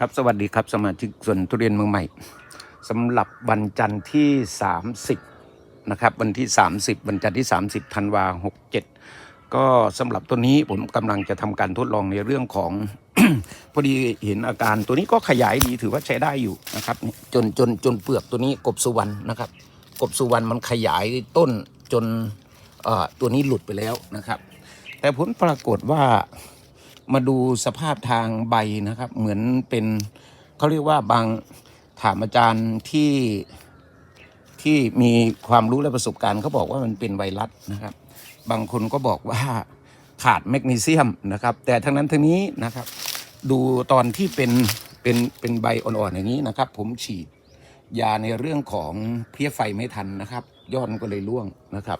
ครับสวัสดีครับ สมาชิกส่วนทุเรียนเมืองใหม่สำหรับวันจันทร์ที่ 30 นะครับ วันที่ 30 วันจันทร์ที่ 30ธันวา67ก็สำหรับตัวนี้ผมกำลังจะทำการทดลองในเรื่องของ พอดีเห็นอาการตัวนี้ก็ขยายดีถือว่าใช้ได้อยู่นะครับจนจนจนเปลือกตัวนี้กบสุวรรณนะครับ กบสุวรรณมันขยายต้นจนตัวนี้หลุดไปแล้วนะครับ แต่ผลปรากฏว่า มาดูสภาพทางใบนะครับ เหมือนเป็นเขาเรียกว่าบางถามอาจารย์ที่ที่มีความรู้และประสบการณ์เขาบอกว่ามันเป็นไวรัสนะครับ บางคนก็บอกว่าขาดแมกนีเซียมนะครับ แต่ทั้งนั้นทั้งนี้นะครับ ดูตอนที่เป็นเป็นเป็นใบอ่อนๆอย่างนี้นะครับ ผมฉีดยาในเรื่องของเพี้ยไฟไม่ทันนะครับ ยอดมันก็เลยร่วงนะครับ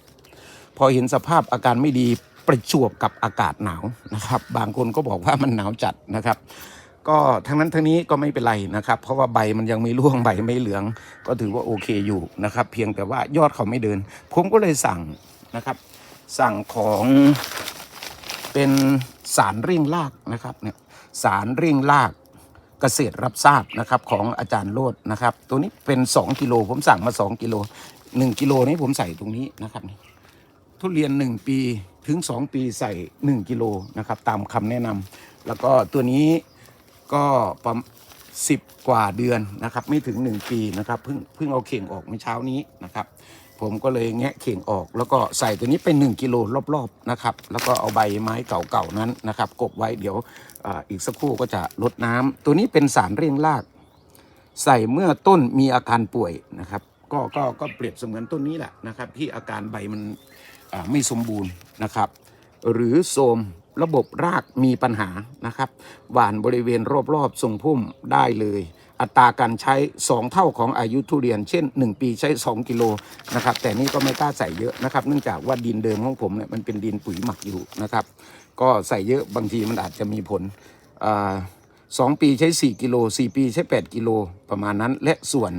พอเห็นสภาพอาการไม่ดี ประจวบกับอากาศหนาวนะครับ บางคนก็บอกว่ามันหนาวจัดนะครับ ก็ทั้งนั้นทั้งนี้ก็ไม่เป็นไรนะครับ เพราะว่าใบมันยังไม่ร่วงใบไม่เหลือง ก็ถือว่าโอเคอยู่นะครับ เพียงแต่ว่ายอดเขาไม่เดิน ผมก็เลยสั่งนะครับ สั่งของเป็นสารเร่งรากนะครับเนี่ยสารเร่งรากเกษตรรับทราบนะครับของอาจารย์โลดนะครับ ตัวนี้เป็น 2 กิโลผมสั่งมา 2 กิโล 1 กิโลนี้ผมใส่ตรงนี้นะครับนี่ ทุเรียน 1 ปีถึง 2 ปีใส่ 1 กิโลนะครับตามคำแนะนำแล้วก็ตัวนี้ก็ประมาณสิบกว่าเดือนนะครับไม่ถึง 1 ปีนะครับเพิ่งเพิ่งเอาเข่งออกเมื่อเช้านี้นะครับผมก็เลยแงะเข่งออก แล้วก็ใส่ตัวนี้เป็น1กิโลรอบๆนะครับแล้วก็เอาใบไม้เก่าๆนั้นนะครับกบไว้เดี๋ยวออีกสักครู่ก็จะลดน้ำตัวนี้เป็นสารเร่งราก ใส่เมื่อต้นมีอาการป่วยนะครับก็ก็ก็เปรียบเสมือนต้นนี้แหละนะครับที่อาการใบมัน ไม่สมบูรณ์นะครับ หรือโทมระบบรากมีปัญหานะครับ หว่านบริเวณรอบๆทรงพุ่มได้เลย อัตราการใช้ 2 เท่าของอายุทุเรียน เช่น 1 ปีใช้ 2 กิโลนะครับ แต่นี่ก็ไม่กล้าใส่เยอะนะครับ เนื่องจากว่าดินเดิมของผมเนี่ยมันเป็นดินปุ๋ยหมักอยู่นะครับ ก็ใส่เยอะบางทีมันอาจจะมีผลอ่าสองปีใช้ 4 กิโล 4 ปีใช้ 8 กิโลประมาณนั้น และส่วน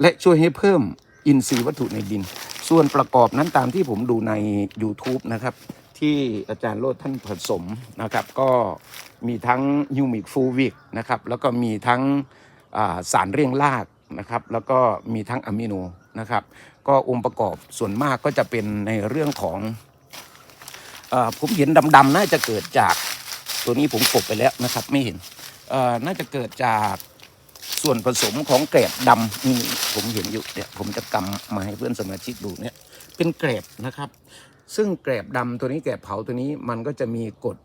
และช่วยให้เพิ่ม อินทรีย์วัตถุในดิน ส่วนประกอบนั้นตามที่ผมดูใน YouTube นะครับ ที่อาจารย์โลดท่านผสมนะครับ ก็มีทั้งฮิวมิกฟูวิกนะครับ แล้วก็มีทั้งสารเร่งรากนะครับ แล้วก็มีทั้งอะมิโนนะครับ ก็องค์ประกอบส่วนมากก็จะเป็นในเรื่องของอผมเห็นดำๆน่าจะเกิดจากตัวนี้ผมกบไปแล้วนะครับ ไม่เห็นน่าจะเกิดจาก ส่วนผสมของเกรดดำนี่ผมเห็นอยู่เนี่ยผมจะกำมาให้เพื่อนสมาชิกดูเนี่ยเป็นเกรดนะครับ ซึ่งแกรบดำตัวนี้แกรบเผาตัวนี้มันก็จะมีกรด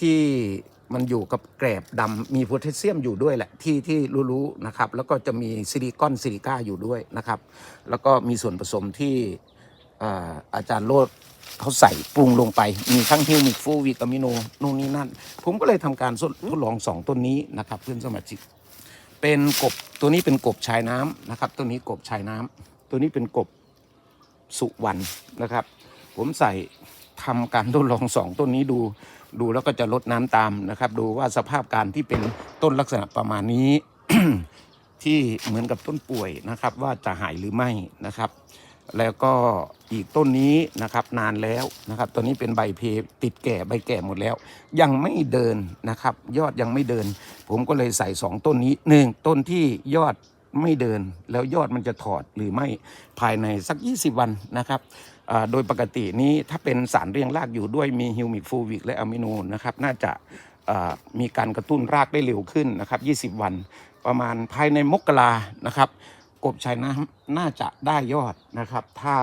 ที่มันอยู่กับแกรบดำมีโพแทสเซียมอยู่ด้วยแหละที่ที่รู้ๆนะครับ แล้วก็จะมีซิลิคอนซิลิก้าอยู่ด้วยนะครับ แล้วก็มีส่วนผสมที่อาอาจารย์โลด เขาใส่ปรุงลงไป มีทั้งฮิวมิกฟูวิตามิโนนู่นนี่นั่น ผมก็เลยทำการทดลองสองต้นนี้นะครับ เพื่อนสมาชิก เป็นกบตัวนี้เป็นกบชายน้ำนะครับ ตัวนี้กบชายน้ำตัวนี้เป็นกบสุวรรณนะครับ ผมใส่ทำการทดลองสองต้นนี้ดูดูแล้วก็จะลดน้ำตามนะครับ ดูว่าสภาพการที่เป็นต้นลักษณะประมาณนี้ ที่เหมือนกับต้นป่วยนะครับ ว่าจะหายหรือไม่นะครับ แล้วก็อีกต้นนี้นะครับนานแล้วนะครับตัวนี้เป็นใบเพติดแก่ใบแก่หมดแล้ว ยังไม่เดินนะครับ ยอดยังไม่เดิน ผมก็เลยใส่สองต้นนี้หนึ่งต้นที่ยอดไม่เดิน แล้วยอดมันจะถอดหรือไม่ภายในสัก 20 วันนะครับโดยปกตินี้ถ้าเป็นสารเรียงรากอยู่ด้วยมีฮิวมิกฟูวิกและอะมิโนนะครับน่าจะมีการกระตุ้นรากได้เร็วขึ้นนะครับ 20 วัน ประมาณภายในมกรานะครับ กบชายน้ำน่าจะได้ยอดนะครับ ถ้า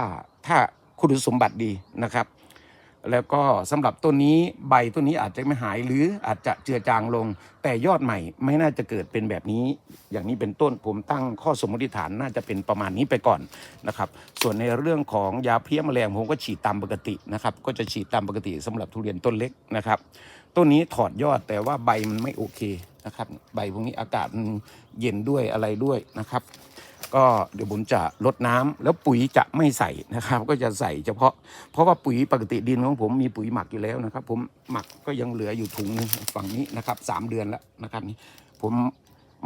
ถ้าคุณสมบัติดีนะครับ แล้วก็สำหรับต้นนี้ใบต้นนี้อาจจะไม่หายหรืออาจจะเจือจางลง แต่ยอดใหม่ไม่น่าจะเกิดเป็นแบบนี้ อย่างนี้เป็นต้นผมตั้งข้อสมมติฐานน่าจะเป็นประมาณนี้ไปก่อนนะครับ ส่วนในเรื่องของยาเพี้ยแมลงผมก็ฉีดตามปกตินะครับ ก็จะฉีดตามปกติสำหรับทุเรียนต้นเล็กนะครับต้นนี้ถอดยอดแต่ว่าใบมันไม่โอเคนะครับ ใบพวกนี้อากาศมันเย็นด้วยอะไรด้วยนะครับ ก็เดี๋ยวผมจะลดน้ำแล้วปุ๋ยจะไม่ใส่นะครับ ก็จะใส่เฉพาะ เพราะว่าปุ๋ยปกติดินของผมมีปุ๋ยหมักอยู่แล้วนะครับ ผมหมักก็ยังเหลืออยู่ถุงนึงฝั่งนี้นะครับสามเดือนแล้วนะครับนี่ผม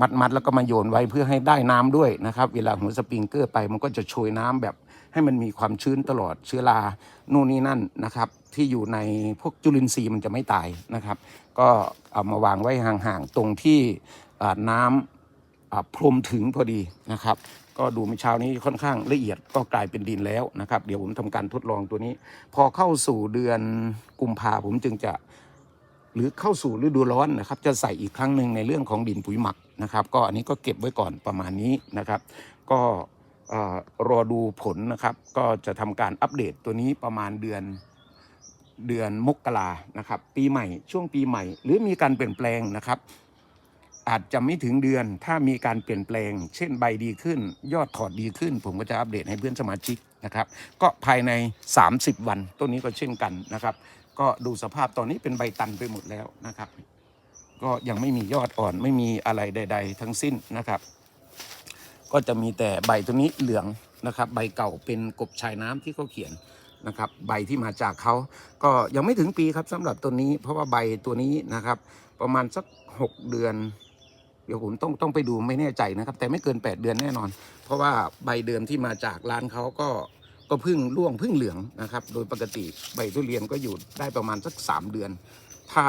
มัดมัดๆแล้วก็มาโยนไว้เพื่อให้ได้น้ำด้วยนะครับ เวลาหัวสปริงเกอร์ไปมันก็จะโชยน้ำแบบให้มันมีความชื้นตลอดเชื้อรานู่นนี่นั่นนะครับ ที่อยู่ในพวกจุลินทรีย์มันจะไม่ตายนะครับ ก็เอามาวางไว้ห่างๆตรงที่น้ำอ่า พรมถึงพอดีนะครับ ก็ดูเมื่อเช้านี้ค่อนข้างละเอียดก็กลายเป็นดินแล้วนะครับ เดี๋ยวผมทำการทดลองตัวนี้ พอเข้าสู่เดือนกุมภาผมจึงจะหรือเข้าสู่ฤดูร้อนนะครับ จะใส่อีกครั้งหนึ่งในเรื่องของดินปุ๋ยหมักนะครับ ก็อันนี้ก็เก็บไว้ก่อนประมาณนี้นะครับ ก็เอ่อรอดูผลนะครับ ก็จะทำการอัปเดตตัวนี้ประมาณเดือนเดือนมกรานะครับ ปีใหม่ช่วงปีใหม่ หรือมีการเปลี่ยนแปลงนะครับ อาจจะไม่ถึงเดือน ถ้ามีการเปลี่ยนแปลง เช่นใบดีขึ้น ยอดถอดดีขึ้น ผมก็จะอัปเดตให้เพื่อนสมาชิกนะครับ ก็ภายใน 30 วันตัวนี้ก็เช่นกันนะครับ ก็ดูสภาพตอนนี้เป็นใบตันไปหมดแล้วนะครับ ก็ยังไม่มียอดอ่อนไม่มีอะไรใด ๆ ทั้งสิ้นนะครับ ก็จะมีแต่ใบตัวนี้เหลืองนะครับ ใบเก่าเป็นกบชายน้ำที่เขาเขียนนะครับใบที่มาจากเขาก็ยังไม่ถึงปีครับสำหรับตัวนี้ เพราะว่าใบตัวนี้นะครับ ประมาณสัก 6 เดือน เดี๋ยวผมต้องต้องไปดูไม่แน่ใจนะครับ แต่ไม่เกิน 8 เดือนแน่นอน เพราะว่าใบเดิมที่มาจากร้านเขาก็ก็พึ่งร่วงพึ่งเหลืองนะครับ โดยปกติใบทุเรียนก็อยู่ได้ประมาณสัก 3 เดือน ถ้า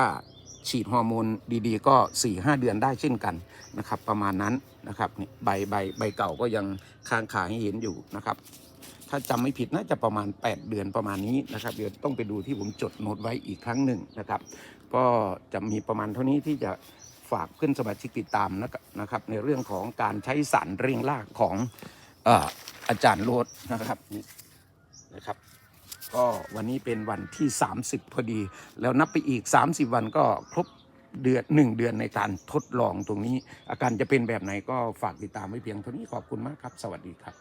ฉีดฮอร์โมนดีๆ ก็ 4 5 เดือนได้เช่นกันนะครับ ประมาณนั้นนะครับนี่ใบใบใบเก่าก็ยังค้างขาให้เห็นอยู่นะครับ ถ้าจำไม่ผิดน่าจะประมาณ 8 เดือนประมาณนี้นะครับ เดี๋ยวต้องไปดูที่ผมจดโน้ตไว้อีกครั้งหนึ่งนะครับ ก็จะมีประมาณเท่านี้ที่จะ ฝากเพื่อนสมาชิกติดตามนะครับ ในเรื่องของการใช้สารเร่งรากของเอ่ออาจารย์โรดนะครับนี่นะครับ ก็วันนี้เป็นวันที่ 30 พอดี แล้วนับไปอีก 30 วันก็ครบเดือนหนึ่งเดือนในการทดลองตรงนี้ อาการจะเป็นแบบไหนก็ฝากติดตามไว้เพียงเท่านี้ขอบคุณมากครับ สวัสดีครับ